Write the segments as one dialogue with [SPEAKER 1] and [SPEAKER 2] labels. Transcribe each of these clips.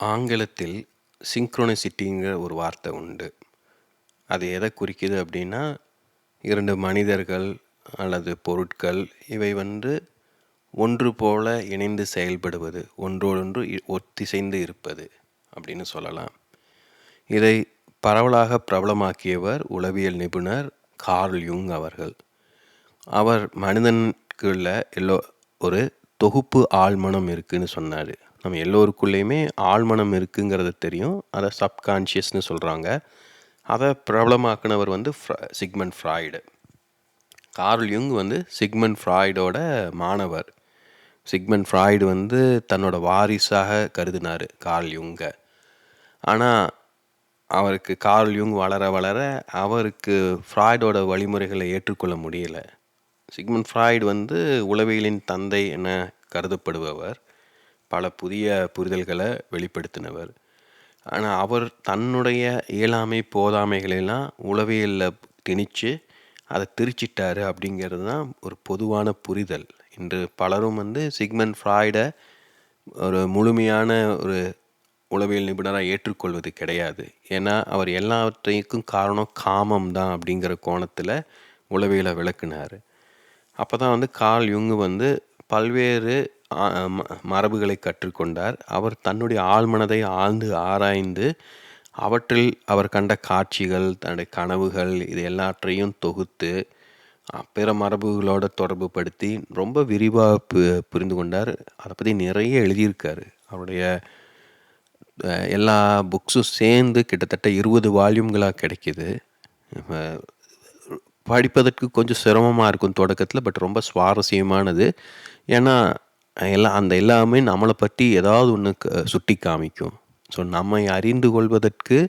[SPEAKER 1] ஆங்கிலத்தில் சிங்க்ரோனிசிட்டிங்கிற ஒரு வார்த்தை உண்டு. அது எதை குறிக்குது அப்படின்னா, இரண்டு மனிதர்கள் அல்லது பொருட்கள் இவை வந்து ஒன்று போல இணைந்து செயல்படுவது, ஒன்றோடொன்று இ ஒத்திசைந்து இருப்பது அப்படின்னு சொல்லலாம். இதை பரவலாக பிரபலமாக்கியவர் உளவியல் நிபுணர் கார்ல் யுங் அவர்கள். அவர் மனிதனுக்குள்ள எல்லோ ஒரு தொகுப்பு ஆழ்மனம் இருக்குதுன்னு சொன்னார் நம்ம எல்லோருக்குள்ளேயுமே ஆழ்மனம் இருக்குங்கிறது தெரியும். அதை சப்கான்ஷியஸ்னு சொல்கிறாங்க அதை பிரபலமாக்குனவர் வந்து ஃப்ர சிக்மண்ட் ஃப்ராய்டு. கார்ல் யுங் வந்து சிக்மண்ட் ஃப்ராய்டோட மாணவர். சிக்மண்ட் ஃப்ராய்டு வந்து தன்னோட வாரிசாக கருதினார் கார்ல் யுங்கை ஆனால் அவருக்கு கார்ல் யுங் வளர வளர அவருக்கு ஃப்ராய்டோட வழிமுறைகளை ஏற்றுக்கொள்ள முடியல. சிக்மண்ட் ஃப்ராய்டு வந்து உளவியலின் தந்தை என கருதப்படுபவர். பல புதிய புரிதல்களை வெளிப்படுத்தினவர். ஆனால் அவர் தன்னுடைய இயலாமை, போதாமைகளெல்லாம் உளவியலில் திணிச்சு, அதை திரிச்சிட்டாரு அப்படிங்கிறது தான் ஒரு பொதுவான புரிதல். இன்று பலரும் வந்து சிக்மண்ட் ஃப்ராய்டை ஒரு முழுமையான ஒரு உளவியல் நிபுணராக ஏற்றுக்கொள்வது கிடையாது. ஏன்னா, அவர் எல்லாவற்றைக்கும் காரணம் காமம் தான் அப்படிங்கிற கோணத்தில் உளவியலை விளக்குனார் அப்போ தான் வந்து கார்ல் யுங்கு வந்து பல்வேறு மரபுகளை கற்றுக்கொண்டார். அவர் தன்னுடைய ஆழ்மனதை ஆழ்ந்து ஆராய்ந்து, அவற்றில் அவர் கண்ட காட்சிகள், தன்னுடைய கனவுகள் இது எல்லாற்றையும் தொகுத்து, பிற மரபுகளோட தொடர்புபடுத்தி ரொம்ப விரிவாக பு புரிந்து கொண்டார். அதை பற்றி நிறைய எழுதியிருக்காரு. அவருடைய எல்லா புக்ஸும் சேர்ந்து கிட்டத்தட்ட இருபது வால்யூம்களாக கிடைக்கிது படிப்பதற்கு கொஞ்சம் சிரமமாக இருக்கும் தொடக்கத்தில் பட் ரொம்ப சுவாரஸ்யமானது. ஏன்னா, எல்லாம் அந்த எல்லாமே நம்மளை பற்றி ஏதாவது ஒன்று க சுட்டி காமிக்கும். ஸோ, நம்மை அறிந்து கொள்வதற்கு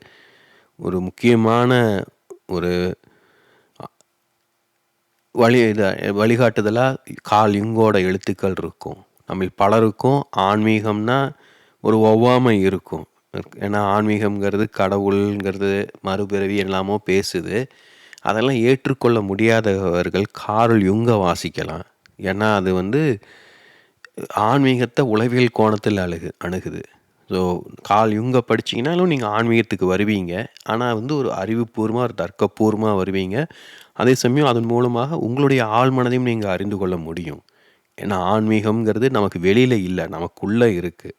[SPEAKER 1] ஒரு முக்கியமான ஒரு வழி இதை வழிகாட்டுதலாக கால் இங்கோட எழுத்துக்கள் இருக்கும். நம்மில் பலருக்கும் ஆன்மீகம்னா ஒரு ஒவ்வாமை இருக்கும். ஏன்னா, ஆன்மீகம்ங்கிறது கடவுள்ங்கிறது, மறுபிறவி எல்லாமோ பேசுது. அதெல்லாம் ஏற்றுக்கொள்ள முடியாதவர்கள் காரல் யுங்க வாசிக்கலாம். ஏன்னா, அது வந்து ஆன்மீகத்தை உளவியல் கோணத்தில் அழுகு அணுகுது. ஸோ, கால் யுங்க படிச்சீங்கனாலும் நீங்கள் ஆன்மீகத்துக்கு வருவீங்க. ஆனால் வந்து ஒரு அறிவுபூர்வமாக ஒரு தர்க்கப்பூர்வமாக வருவீங்க. அதே சமயம் அதன் மூலமாக உங்களுடைய ஆழ்மனதையும் நீங்கள் அறிந்து கொள்ள முடியும். ஏன்னா, ஆன்மீகம்ங்கிறது நமக்கு வெளியில் இல்லை நமக்குள்ளே இருக்குது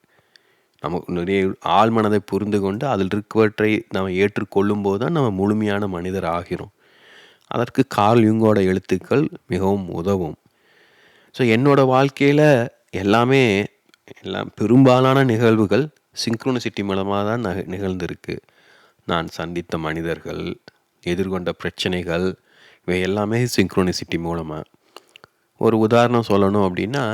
[SPEAKER 1] நமக்கு நிறைய ஆழ்மனதை புரிந்து கொண்டு, அதில் இருக்கவற்றை நம்ம ஏற்றுக்கொள்ளும் போது தான் நம்ம முழுமையான மனிதர் ஆகிறோம். அதற்கு கார்ல் யுங்கோட எழுத்துக்கள் மிகவும் உதவும். ஸோ, என்னோடய வாழ்க்கையில் எல்லாமே எல்லாம் பெரும்பாலான நிகழ்வுகள் சிங்க்ரோனிசிட்டி மூலமாக தான் நக நிகழ்ந்திருக்கு. நான் சந்தித்த மனிதர்கள், எதிர்கொண்ட பிரச்சனைகள், இவை எல்லாமே சிங்க்ரோனிசிட்டி மூலமாக ஒரு உதாரணம் சொல்லணும் அப்படின்னா,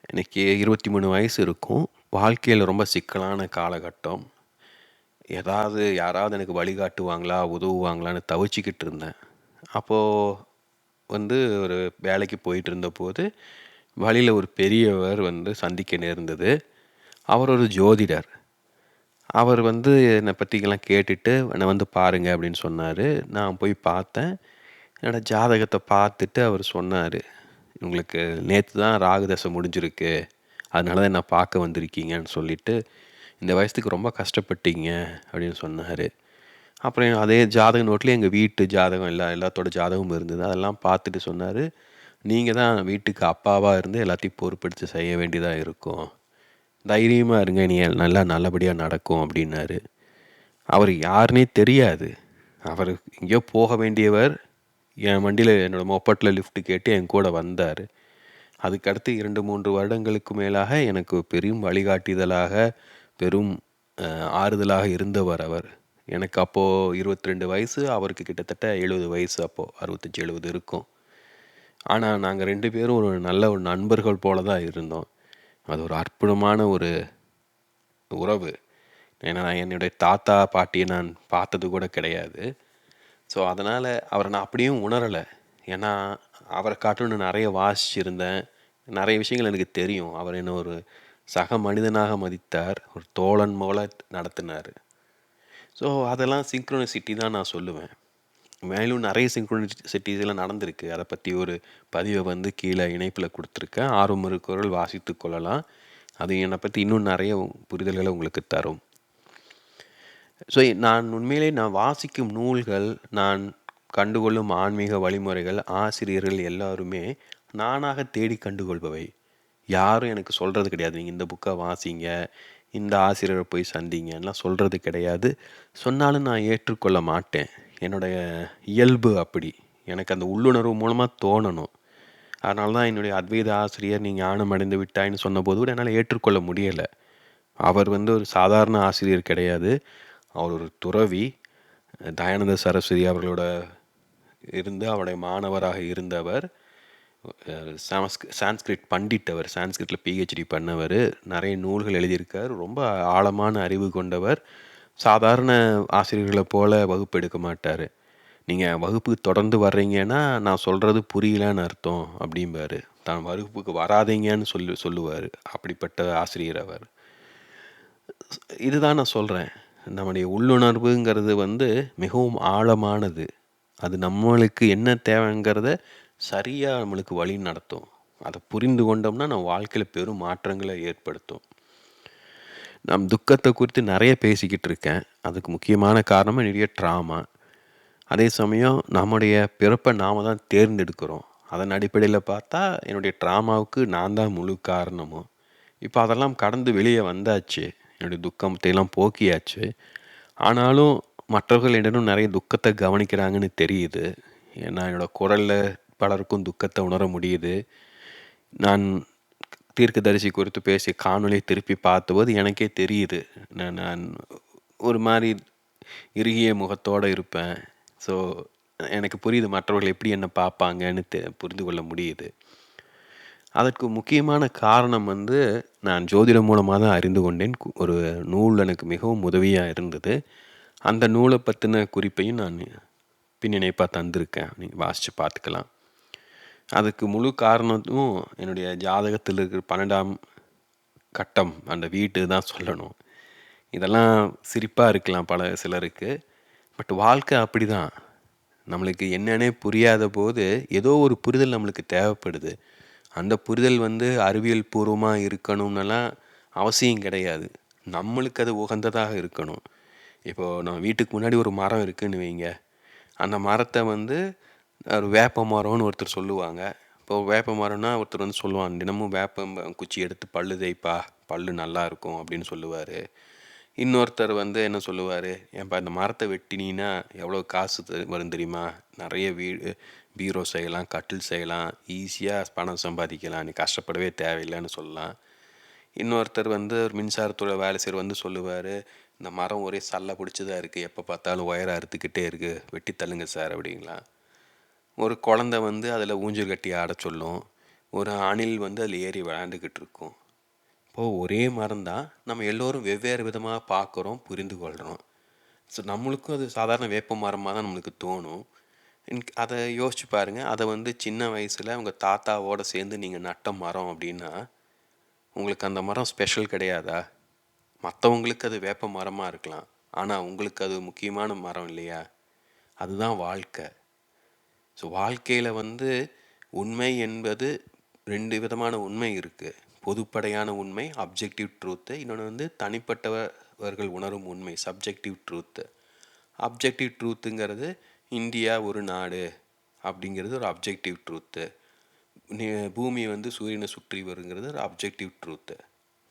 [SPEAKER 1] எனக்கு 23 வயசு இருக்கும். வாழ்க்கையில் ரொம்ப சிக்கலான காலகட்டம். ஏதாவது யாராவது எனக்கு வழிகாட்டுவாங்களா, உதவுவாங்களான்னு தவிச்சிக்கிட்டு இருந்தேன். அப்போது வந்து ஒரு வேலைக்கு போயிட்டு இருந்தபோது, வழியில் ஒரு பெரியவர் வந்து சந்திக்க நேர்ந்தது. அவர் ஒரு ஜோதிடர். அவர் வந்து என்னை பற்றிக்கெல்லாம் கேட்டுட்டு, என்னை வந்து பாருங்க" அப்படின்னு சொன்னார் நான் போய் பார்த்தேன். என்னோட ஜாதகத்தை பார்த்துட்டு அவர் சொன்னார் "உங்களுக்கு நேற்று தான் ராகு தசை முடிஞ்சிருக்கு. அதனால தான் என்னை பார்க்க வந்திருக்கீங்கன்னு சொல்லிட்டு, இந்த வயசுக்கு ரொம்ப கஷ்டப்பட்டீங்க" அப்படின்னு சொன்னார் அப்புறம் அதே ஜாதக நோட்டில் எங்கள் வீட்டு ஜாதகம் எல்லா எல்லாத்தோட ஜாதகமும் இருந்தது. அதெல்லாம் பார்த்துட்டு சொன்னார் நீங்கள் தான் வீட்டுக்கு அப்பாவாக இருந்து எல்லாத்தையும் பொறுப்பெடுத்து செய்ய வேண்டியதாக இருக்கும். தைரியமாக இருங்க. நீ நல்லா நல்லபடியாக நடக்கும்" அப்படின்னாரு. அவர் யாருன்னே தெரியாது. அவர் எங்கேயோ போக வேண்டியவர். என் வண்டியில் என்னோடய மொப்பட்டில் லிஃப்ட் கேட்டு என் கூட வந்தார் அதுக்கடுத்து 2, 3 வருடங்களுக்கு மேலாக எனக்கு பெரும் வழிகாட்டுதலாக, பெரும் ஆறுதலாக இருந்தவர் அவர். எனக்கு அப்போது இருபத்தி ரெண்டு வயசு. அவருக்கு கிட்டத்தட்ட 70 வயசு அப்போ. 65, 70 இருக்கும். ஆனால் நாங்கள் ரெண்டு பேரும் ஒரு நல்ல ஒரு நண்பர்கள் போல தான் இருந்தோம். அது ஒரு அற்புதமான ஒரு உறவு. ஏன்னா, என்னுடைய தாத்தா, பாட்டியை நான் பார்த்தது கூட கிடையாது. ஸோ, அதனால் அவரை நான் அப்படியும் உணரல. ஏன்னா, அவரை காட்டிலும் நிறைய வாசிச்சிருந்தேன். நிறைய விஷயங்கள் எனக்கு தெரியும். அவர் என்ன ஒரு சக மனிதனாக மதித்தார். ஒரு தோழன் போல நடத்தினார் ஸோ, அதெல்லாம் சிங்க்ரோனிசிட்டி தான் நான் சொல்லுவேன். மேலும் நிறைய சிங்க்ரோனிசிட்டிஸ் எல்லாம் நடந்திருக்கு. அதை பற்றி ஒரு பதிவை வந்து கீழே இணைப்பில் கொடுத்துருக்கேன் ஆர்வம் இருக்கிறவர்கள் வாசித்துக் கொள்ளலாம். அது என்னை பற்றி இன்னும் நிறைய புரிதல்களை உங்களுக்கு தரும் ஸோ நான் உண்மையிலே நான் வாசிக்கும் நூல்கள் நான் கண்டுகொள்ளும் ஆன்மீக வழிமுறைகள் ஆசிரியர்கள் எல்லாருமே நானாக தேடி கண்டுகொள்பவை யாரும் எனக்கு சொல்கிறது கிடையாது. நீங்கள் இந்த புக்கை வாசிங்க இந்த ஆசிரியரை போய் சந்திங்கலாம் சொல்கிறது கிடையாது. சொன்னாலும் நான் ஏற்றுக்கொள்ள மாட்டேன். என்னுடைய இயல்பு அப்படி. எனக்கு அந்த உள்ளுணர்வு மூலமாக தோணணும். அதனால தான் என்னுடைய அத்வைத ஆசிரியர் நீங்கள் ஞானம் அடைந்து விட்டாய்ன்னு சொன்னபோது கூட என்னால் ஏற்றுக்கொள்ள முடியலை. அவர் வந்து ஒரு சாதாரண ஆசிரியர் கிடையாது. அவர் ஒரு துறவி. தயானந்த சரஸ்வதி அவர்களோட இருந்து அவருடைய மாணவராக இருந்தவர். சாமஸ்க் சான்ஸ்கிரிட் பண்டிட் அவர் சான்ஸ்கிரிட்டில் பிஹெச்டி பண்ணவர் நிறைய நூல்கள் எழுதியிருக்கார் ரொம்ப ஆழமான அறிவு கொண்டவர். சாதாரண ஆசிரியர்களை போல் வகுப்பு எடுக்க மாட்டார். நீங்கள் வகுப்புக்கு தொடர்ந்து வர்றீங்கன்னா நான் சொல்கிறது புரியலன்னு அர்த்தம் அப்படிம்பார். தான் வகுப்புக்கு வராதீங்கன்னு சொல்லி சொல்லுவார். அப்படிப்பட்ட ஆசிரியர் அவர். இதுதான் நான் சொல்கிறேன் நம்முடைய உள்ளுணர்வுங்கிறது வந்து மிகவும் ஆழமானது. அது நம்மளுக்கு என்ன தேவைங்கிறத சரியாக நம்மளுக்கு வழி நடத்தும். அதை புரிந்து கொண்டோம்னா நம்ம வாழ்க்கையில் பெரும் மாற்றங்களை ஏற்படுத்தும். நம் துக்கத்தை குறித்து நிறைய பேசிக்கிட்டு இருக்கேன். அதுக்கு முக்கியமான காரணமாக நிறைய ட்ராமா அதே சமயம் நம்முடைய பிறப்பை நாம் தான் தேர்ந்தெடுக்கிறோம். அதன் அடிப்படையில் பார்த்தா என்னுடைய ட்ராமாவுக்கு நான் தான் முழு காரணமும். இப்போ அதெல்லாம் கடந்து வெளியே வந்தாச்சு. என்னுடைய துக்கத்தையெல்லாம் போக்கியாச்சு. ஆனாலும் மற்றவர்கள் என்னிடம் நிறைய துக்கத்தை கவனிக்கிறாங்கன்னு தெரியுது. ஏன்னா என்னோடய குரலில் பலருக்கும் துக்கத்தை உணர முடியுது. நான் தீர்க்கதரிசி குறித்து பேசி காணொலியை திருப்பி பார்த்தபோது எனக்கே தெரியுது. நான் நான் ஒரு மாதிரி இறுகிய முகத்தோடு இருப்பேன். ஸோ எனக்கு புரியுது மற்றவர்கள் எப்படி என்னை பார்ப்பாங்கன்னு தெ புரிந்து கொள்ள முடியுது. அதற்கு முக்கியமான காரணம் வந்து நான் ஜோதிடம் மூலமாக தான் அறிந்து கொண்டேன். ஒரு நூல் எனக்கு மிகவும் உதவியாக இருந்தது. அந்த நூலை பற்றின குறிப்பையும் நான் பின்னிணைப்பாக தந்திருக்கேன். நீங்கள் வாசித்து பார்த்துக்கலாம். அதுக்கு முழு காரணமும் என்னுடைய ஜாதகத்தில் இருக்கிற பன்னெண்டாம் கட்டம் அந்த வீட்டு தான் சொல்லணும். இதெல்லாம் சிரிப்பாக இருக்கலாம் பல சிலருக்கு. பட் வாழ்க்கை அப்படி தான் நம்மளுக்கு என்னன்னே புரியாத போது ஏதோ ஒரு புரிதல் நம்மளுக்கு தேவைப்படுது. அந்த புரிதல் வந்து அறிவியல் பூர்வமாக இருக்கணும்னெல்லாம் அவசியம் கிடையாது. நம்மளுக்கு அது உகந்ததாக இருக்கணும். இப்போது நம்ம வீட்டுக்கு முன்னாடி ஒரு மரம் இருக்குதுன்னு வைங்க. அந்த மரத்தை வந்து ஒரு வேப்ப மரம்னு ஒருத்தர் சொல்லுவாங்க. இப்போ வேப்ப மரம்னா ஒருத்தர் வந்து சொல்லுவாங்க தினமும் வேப்ப குச்சி எடுத்து பல்லு தேய்ப்பா பல்லு நல்லா இருக்கும் அப்படின்னு சொல்லுவார். இன்னொருத்தர் வந்து என்ன சொல்லுவார் ஏன்பா இந்த மரத்தை வெட்டினீன்னா எவ்வளோ காசு வரும் தெரியுமா? நிறைய வீடு பீரோ செய்யலாம் கட்டில் செய்யலாம் ஈஸியாக பணம் சம்பாதிக்கலாம் நீ கஷ்டப்படவே தேவையில்லைன்னு சொல்லலாம். இன்னொருத்தர் வந்து ஒரு மின்சாரத்துறை வேலை செய்கிற வந்து சொல்லுவார் இந்த மரம் ஒரே சல்லை பிடிச்சதாக இருக்குது எப்போ பார்த்தாலும் ஒயரை அறுத்துக்கிட்டே இருக்குது வெட்டி தள்ளுங்க சார் அப்படிங்களா ஒரு குழந்த வந்து அதில் ஊஞ்சல் கட்டி ஆட சொல்லும். ஒரு அணில் வந்து அதில் ஏறி விளையாண்டுக்கிட்டு இருக்கும். இப்போது ஒரே மரம் தான் நம்ம எல்லோரும் வெவ்வேறு விதமாக பார்க்குறோம் புரிந்து கொள்கிறோம் ஸோ நம்மளுக்கும் அது சாதாரண வேப்ப மரமாக தான் நம்மளுக்கு தோணும். அதை யோசிச்சு பாருங்கள் அதை வந்து சின்ன வயசில் உங்கள் தாத்தாவோடு சேர்ந்து நீங்கள் நட்ட மரம் அப்படின்னா உங்களுக்கு அந்த மரம் ஸ்பெஷல் கிடையாதா? மற்றவங்களுக்கு அது வேப்ப மரமாக இருக்கலாம். ஆனால் உங்களுக்கு அது முக்கியமான மரம் இல்லையா? அதுதான் வாழ்க்கை. ஸோ வாழ்க்கையில் வந்து உண்மை என்பது ரெண்டு விதமான உண்மை இருக்குது பொதுப்படையான உண்மை அப்ஜெக்டிவ் ட்ரூத்து இன்னொன்று வந்து தனிப்பட்டவர்கள் உணரும் உண்மை சப்ஜெக்டிவ் ட்ரூத்து அப்ஜெக்டிவ் ட்ரூத்துங்கிறது இந்தியா ஒரு நாடு அப்படிங்கிறது ஒரு அப்ஜெக்டிவ் ட்ரூத்து பூமி வந்து சூரியனை சுற்றி வருங்கிறது ஒரு அப்ஜெக்டிவ் ட்ரூத்து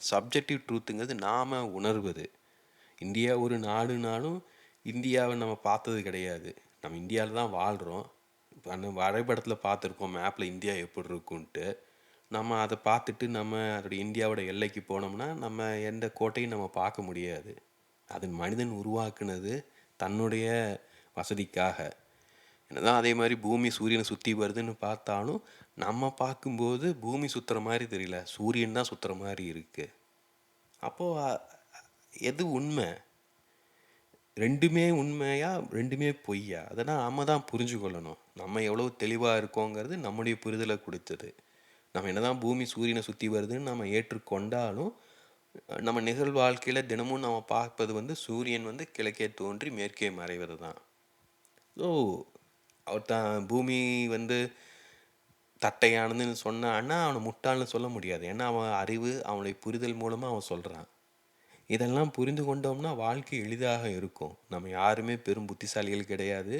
[SPEAKER 1] சப்ஜெக்டிவ் ட்ரூத்துங்கிறது நாம் உணர்வது. இந்தியா ஒரு நாடுனாலும் இந்தியாவை நம்ம பார்த்தது கிடையாது. நம்ம இந்தியாவில் தான் வாழ்கிறோம் அந்த வரைபடத்தில் பார்த்துருப்போம் மேப்பில் இந்தியா எப்படி இருக்குன்ட்டு. நம்ம அதை பார்த்துட்டு நம்ம அதோடைய இந்தியாவோட எல்லைக்கு போனோம்னா நம்ம எந்த கோட்டையும் நம்ம பார்க்க முடியாது. அது மனிதன் உருவாக்குனது தன்னுடைய வசதிக்காக. என்னதான் அதே மாதிரி பூமி சூரியனை சுற்றி வருதுன்னு பார்த்தாலும் நம்ம பார்க்கும்போது பூமி சுற்றுற மாதிரி தெரியல. சூரியன் தான் சுற்றுற மாதிரி இருக்குது அப்போது எது உண்மை? ரெண்டுமே உண்மையா? ரெண்டுமே பொய்யா? அதெல்லாம் நம்ம தான் புரிஞ்சு கொள்ளணும் நம்ம எவ்வளோ தெளிவாக இருக்கோங்கிறது நம்முடைய புரிதலை கொடுத்தது. நம்ம என்னதான் பூமி சூரியனை சுற்றி வருதுன்னு நம்ம ஏற்றுக்கொண்டாலும் நம்ம நிகழ் வாழ்க்கையில் தினமும் நம்ம பார்ப்பது வந்து சூரியன் வந்து கிழக்கே தோன்றி மேற்கே மறைவது தான் ஸோ அவர் தான் பூமி வந்து தட்டையானதுன்னு சொன்னான்னா அவனை முட்டாள்னு சொல்ல முடியாது. ஏன்னா அவன் அறிவு அவனுடைய புரிதல் மூலமாக அவன் சொல்கிறான் இதெல்லாம் புரிந்து கொண்டோம்னா வாழ்க்கை எளிதாக இருக்கும். நம்ம யாருமே பெரும் புத்திசாலிகள் கிடையாது.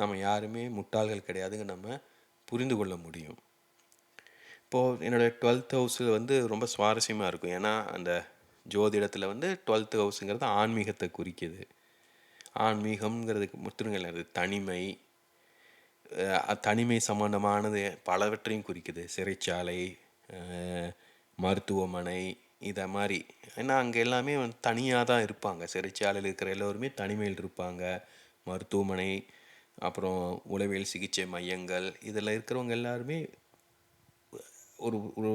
[SPEAKER 1] நம்ம யாருமே முட்டாள்கள் கிடையாதுங்க நம்ம புரிந்து கொள்ள முடியும். இப்போது என்னோடய டுவெல்த் ஹவுஸில் வந்து ரொம்ப சுவாரஸ்யமாக இருக்கும். ஏன்னா அந்த ஜோதிடத்தில் வந்து டுவெல்த் ஹவுஸுங்கிறது ஆன்மீகத்தை குறிக்குது. ஆன்மீகம்ங்கிறதுக்கு முற்றுங்கள் அது தனிமை தனிமை சம்பந்தமானது பலவற்றையும் குறிக்குது. சிறைச்சாலை மருத்துவமனை இதை மாதிரி ஏன்னா அங்கே எல்லாமே வந்து தனியாக தான் இருப்பாங்க. சிறைச்சாலையில் இருக்கிற எல்லோருமே தனிமையில் இருப்பாங்க. மருத்துவமனை அப்புறம் உளவியல் சிகிச்சை மையங்கள் இதில் இருக்கிறவங்க எல்லாருமே ஒரு ஒரு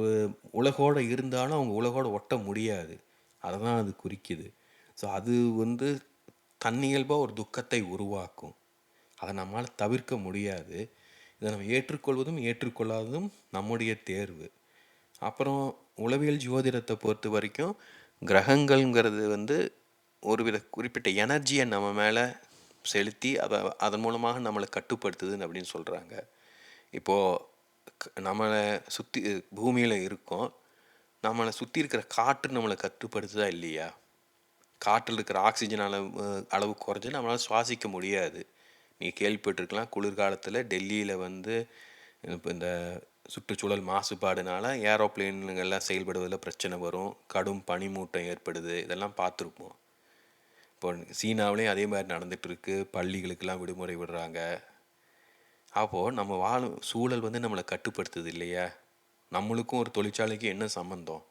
[SPEAKER 1] உலகோடு இருந்தாலும் அவங்க உலகோடு ஒட்ட முடியாது. அதை தான் அது குறிக்குது. ஸோ அது வந்து தன்னியல்பாக ஒரு துக்கத்தை உருவாக்கும். அதை நம்மளால் தவிர்க்க முடியாது. இதை நம்ம ஏற்றுக்கொள்வதும் ஏற்றுக்கொள்ளாததும் நம்முடைய தேர்வு. அப்புறம் உளவியல் ஜோதிடத்தை பொறுத்த வரைக்கும் கிரகங்கள்ங்கிறது வந்து ஒருவித குறிப்பிட்ட எனர்ஜியை நம்ம மேலே செலுத்தி அதை அதன் மூலமாக நம்மளை கட்டுப்படுத்துதுன்னு அப்படின்னு சொல்கிறாங்க இப்போது நம்மளை சுற்றி பூமியில் இருக்கோம். நம்மளை சுற்றி இருக்கிற காற்று நம்மளை கட்டுப்படுத்துதா இல்லையா? காற்றில் இருக்கிற ஆக்சிஜன் அளவு அளவு குறைஞ்சு நம்மளால் சுவாசிக்க முடியாது. நீங்கள் கேள்விப்பட்டிருக்கலாம் குளிர்காலத்தில் டெல்லியில் வந்து இப்போ இந்த சுற்றுச்சூழல் மாசுபாடுனால ஏரோப்ளேன்கள்லாம் செயல்படுவதில் பிரச்சனை வரும். கடும் பனிமூட்டம் ஏற்படுது. இதெல்லாம் பார்த்துருப்போம். இப்போ சீனாவிலேயும் அதே மாதிரி நடந்துகிட்டு இருக்குது பள்ளிகளுக்கெல்லாம் விடுமுறை விடுறாங்க. அப்போது நம்ம வாழும் சூழல் வந்து நம்மளை கட்டுப்படுத்துது இல்லையா? நம்மளுக்கும் ஒரு தொழிற்சாலைக்கும் என்ன சம்மந்தம்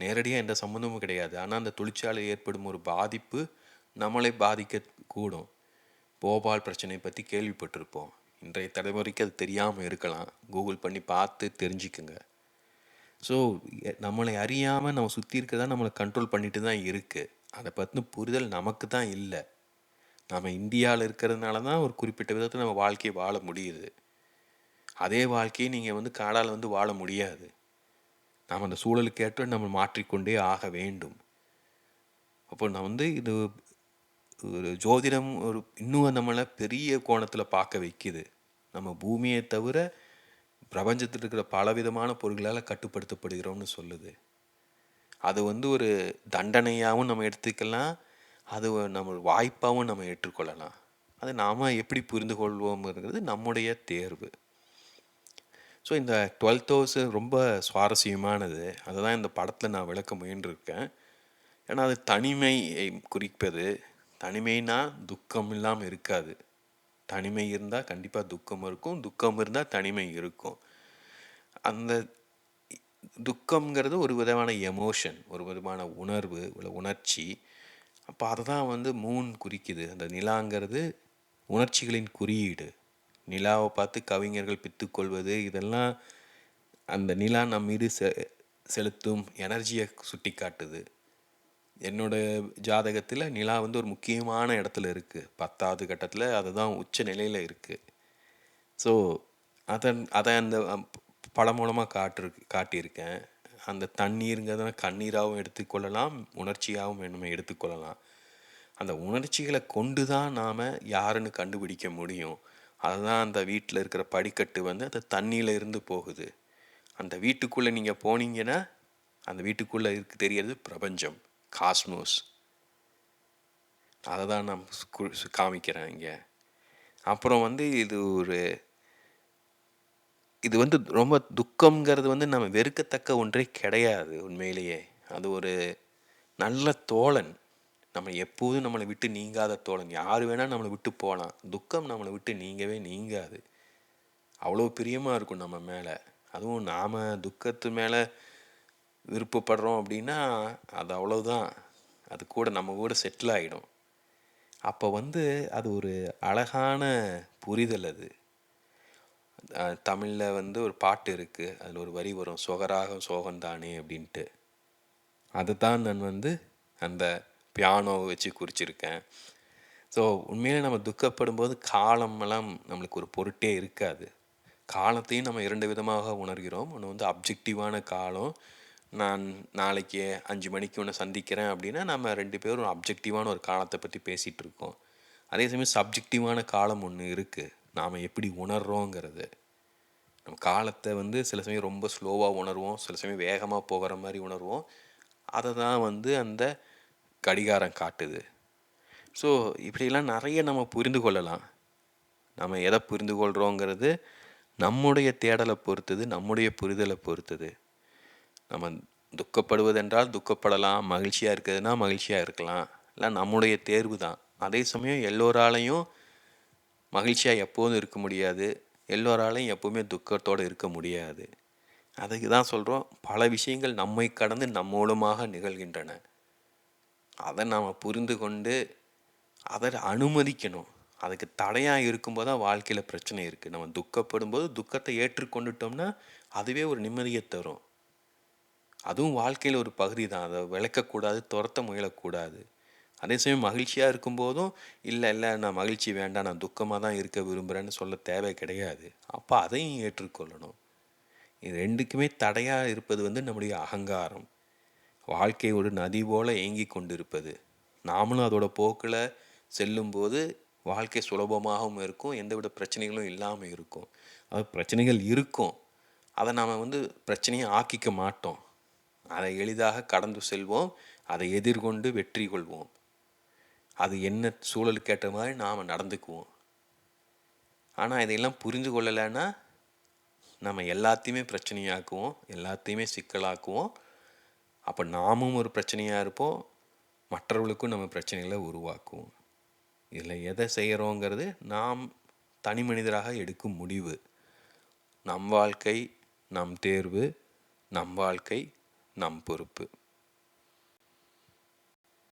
[SPEAKER 1] நேரடியாக எந்த சம்மந்தமும் கிடையாது. ஆனால் அந்த தொழிற்சாலை ஏற்படும் ஒரு பாதிப்பு நம்மளை பாதிக்க கூடும் போபால் பிரச்சனை பற்றி கேள்விப்பட்டிருப்போம். இன்றைய தலைமுறைக்கு அது தெரியாமல் இருக்கலாம். கூகுள் பண்ணி பார்த்து தெரிஞ்சுக்குங்க. ஸோ நம்மளை அறியாமல் நம்ம சுற்றி இருக்கிறதா நம்மளை கண்ட்ரோல் பண்ணிட்டு தான் இருக்குது அதை பற்றின புரிதல் நமக்கு தான் இல்லை. நம்ம இந்தியாவில் இருக்கிறதுனால தான் ஒரு குறிப்பிட்ட விதத்தில் நம்ம வாழ்க்கையை வாழ முடியுது. அதே வாழ்க்கையை நீங்கள் வந்து காடால் வந்து வாழ முடியாது. நாம் அந்த சூழலுக்கு ஏற்ற நம்ம மாற்றிக்கொண்டே ஆக வேண்டும். அப்போ நான் வந்து இது ஒரு ஜோதிடம் ஒரு இன்னும் நம்மளை பெரிய கோணத்தில் பார்க்க வைக்குது. நம்ம பூமியை தவிர பிரபஞ்சத்தில் இருக்கிற பலவிதமான பொருள்களால் கட்டுப்படுத்தப்படுகிறோம்னு சொல்லுது. அது வந்து ஒரு தண்டனையாகவும் நம்ம எடுத்துக்கலாம். அது நம்ம வாய்ப்பாகவும் நம்ம ஏற்றுக்கொள்ளலாம். அது நாம் எப்படி புரிந்து கொள்வோம்ங்கிறது நம்முடைய தேர்வு. ஸோ இந்த டுவெல்த் ஹவுஸ் ரொம்ப சுவாரஸ்யமானது. அதுதான் இந்த படத்தில் நான் விளக்க முயன்றிருக்கேன். ஏன்னா அது தனிமையை குறிப்பது. தனிமைனா துக்கம் இல்லாமல் இருக்காது. தனிமை இருந்தால் கண்டிப்பாக துக்கம் இருக்கும். துக்கம் இருந்தால் தனிமை இருக்கும். அந்த துக்கம்ங்கிறது ஒரு விதமான எமோஷன் ஒரு விதமான உணர்வு உள்ள உணர்ச்சி. அப்போ அதை தான் வந்து மூன் குறிக்குது. அந்த நிலாங்கிறது உணர்ச்சிகளின் குறியீடு. நிலாவை பார்த்து கவிஞர்கள் பித்துக்கொள்வது இதெல்லாம் அந்த நிலா நம் மீது செ செலுத்தும் எனர்ஜியை சுட்டி காட்டுது என்னோட ஜாதகத்தில் நிலா வந்து ஒரு முக்கியமான இடத்துல இருக்குது பத்தாவது கட்டத்தில் அதுதான் உச்ச நிலையில் இருக்குது ஸோ அதன் அதை அந்த படம் மூலமாக காட்டு காட்டியிருக்கேன். அந்த தண்ணீருங்கிறத கண்ணீராகவும் எடுத்துக்கொள்ளலாம் உணர்ச்சியாகவும் நம்ம எடுத்துக்கொள்ளலாம். அந்த உணர்ச்சிகளை கொண்டு தான் நாம் யாருன்னு கண்டுபிடிக்க முடியும். அதுதான் அந்த வீட்டில் இருக்கிற படிக்கட்டு வந்து அந்த தண்ணியில் இருந்து போகுது. அந்த வீட்டுக்குள்ளே நீங்கள் போனீங்கன்னா அந்த வீட்டுக்குள்ளே இருக்கு தெரியறது பிரபஞ்சம் காஸ்மோஸ். அதை தான் நான் கு- காமிக்கிறேன் இங்கே. அப்புறம் வந்து இது ஒரு இது வந்து ரொம்ப துக்கம்ங்கிறது வந்து நம்ம வெறுக்கத்தக்க ஒன்றே கிடையாது உண்மையிலேயே. அது ஒரு நல்ல தோழன். நம்ம எப்போதும் நம்மளை விட்டு நீங்காத தோழன். யார் வேணால் நம்மளை விட்டு போகலாம். துக்கம் நம்மளை விட்டு நீங்கவே நீங்காது. அவ்வளோ பிரியமாக இருக்கும் நம்ம மேலே. அதுவும் நாம் துக்கத்து மேலே விருப்பப்படுறோம் அப்படின்னா அது அவ்வளோதான் அது கூட நம்ம கூட செட்டில் ஆகிடும் அப்போ வந்து அது ஒரு அழகான புரிதல் அது. தமிழில் வந்து ஒரு பாட்டு இருக்குது அதில் ஒரு வரி வரும். சொகராகம் சோகந்தானே அப்படின்ட்டு. அதை தான் நான் வந்து அந்த பியானோவை வச்சு குறிச்சிருக்கேன். ஸோ உண்மையிலே நம்ம துக்கப்படும் போது காலமெல்லாம் நம்மளுக்கு ஒரு பொருட்டே இருக்காது. காலத்தையும் நம்ம இரண்டு விதமாக உணர்கிறோம். ஒன்று வந்து அப்ஜெக்டிவான காலம். நான் நாளைக்கு அஞ்சு மணிக்கு ஒன்று சந்திக்கிறேன் அப்படின்னா நம்ம ரெண்டு பேரும் அப்ஜெக்டிவான ஒரு காலத்தை பற்றி பேசிகிட்டு இருக்கோம். அதே சமயம் சப்ஜெக்டிவான காலம் ஒன்று இருக்குது நாம் எப்படி உணர்கிறோங்கிறது நம்ம காலத்தை வந்து சில சமயம் ரொம்ப ஸ்லோவாக உணர்வோம் சில சமயம் வேகமாக போகிற மாதிரி உணர்வோம். அதை தான் வந்து அந்த கடிகாரம் காட்டுது. ஸோ இப்படிலாம் நிறைய நம்ம புரிந்து கொள்ளலாம். நம்ம எதை புரிந்து கொள்கிறோங்கிறது நம்முடைய தேடலை பொறுத்தது நம்முடைய புரிதலை பொறுத்தது. நம்ம துக்கப்படுவதென்றால் துக்கப்படலாம் மகிழ்ச்சியாக இருக்குதுன்னா மகிழ்ச்சியாக இருக்கலாம். இல்லை நம்முடைய தேர்வு தான் அதே சமயம் எல்லோராலையும் மகிழ்ச்சியாக எப்போதும் இருக்க முடியாது. எல்லோராலையும் எப்போவுமே துக்கத்தோடு இருக்க முடியாது. அதுக்கு தான் சொல்கிறோம் பல விஷயங்கள் நம்மை கடந்து நம் மூலமாக நிகழ்கின்றன. அதை நாம் புரிந்து கொண்டு அதை அனுமதிக்கணும். அதுக்கு தடையாக இருக்கும்போது தான் வாழ்க்கையில் பிரச்சனை இருக்குது நம்ம துக்கப்படும் போது துக்கத்தை ஏற்றுக்கொண்டுட்டோம்னா அதுவே ஒரு நிம்மதியை தரும். அதுவும் வாழ்க்கையில் ஒரு பகுதி தான் அதை விளக்கக்கூடாது துரத்த முயலக்கூடாது. அதே சமயம் மகிழ்ச்சியாக இருக்கும்போதும் இல்லை இல்லை நான் மகிழ்ச்சி வேண்டாம் நான் துக்கமாக தான் இருக்க விரும்புகிறேன்னு சொல்ல தேவை கிடையாது. அப்போ அதையும் ஏற்றுக்கொள்ளணும். இது ரெண்டுக்குமே தடையாக இருப்பது வந்து நம்முடைய அகங்காரம். வாழ்க்கையோட நதி போல் ஏங்கி கொண்டிருப்பது. நாமளும் அதோட போக்கில் செல்லும்போது வாழ்க்கை சுலபமாகவும் இருக்கும் எந்தவித பிரச்சனைகளும் இல்லாமல் இருக்கும். அது பிரச்சனைகள் இருக்கும். அதை நாம் வந்து பிரச்சனையை ஆக்கிக்க மாட்டோம். அதை எளிதாக கடந்து செல்வோம். அதை எதிர்கொண்டு வெற்றி கொள்வோம். அது என்ன சூழலுக்கு ஏற்ற மாதிரி நாம் நடந்துக்குவோம். ஆனால் இதையெல்லாம் புரிந்து கொள்ளலைன்னா நம்ம எல்லாத்தையுமே பிரச்சனையாக்குவோம் எல்லாத்தையுமே சிக்கலாக்குவோம். அப்போ நாமும் ஒரு பிரச்சனையாக இருப்போம் மற்றவர்களுக்கும் நம்ம பிரச்சனைகளை உருவாக்குவோம். இதில் எதை செய்கிறோங்கிறது நாம் தனி மனிதராக எடுக்கும் முடிவு. நம் வாழ்க்கை நம் தேர்வு நம் வாழ்க்கை நம் பொறுப்பு.